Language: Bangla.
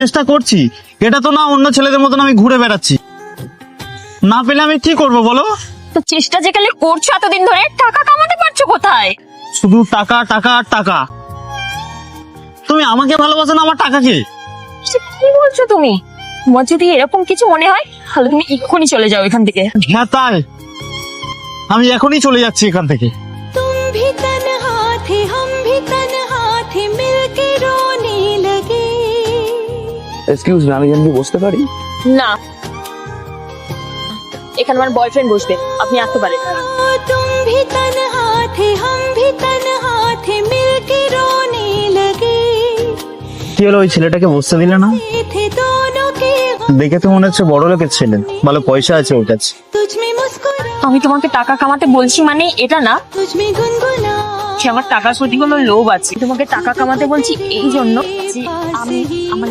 চেষ্টা করছি। এটা তো না অন্য ছেলেদের মতন আমি ঘুরে বেড়াচ্ছি। না পেলে আমি কি করব বলো? তো চেষ্টা যে খালি করছ এতদিন ধরে টাকা কামাতে পারছ কোথায়? শুধু টাকা টাকা আর টাকা। তুমি আমাকে ভালোবাসো না আমার টাকাকে? সে কি বলছো তুমি? তোমার যদি এরকম কিছু মনে হয় তাহলে তুমি এক্ষুনি চলে যাও এখান থেকে। হ্যাঁ তাই। আমি এখনই চলে যাচ্ছি এখান থেকে। এক্সকিউজ মি আমি জানি বসতে পারি না এখানে আমার বয়ফ্রেন্ড বসবে আপনি আসতে পারেন ओ, तुम भी तन्हा थे हम भी तन्हा थे मिलके रोने लगे কি হলো ওই ছেলেটাকে বসতে দিলে না ये थे दोनों के गम, দেখে তো মনে হচ্ছে বড় লোকের ছেলে ভালো পয়সা আছে ওর কাছে तुझ में मुस्कुरा আমি তোমাকে টাকা কামাতে বলছি মানে এটা না तुझ में गुनगुना যে আমার টাকার প্রতি কোনো লোভ আছে তোমাকে টাকা কামাতে বলছি এই জন্য যে আমি আমার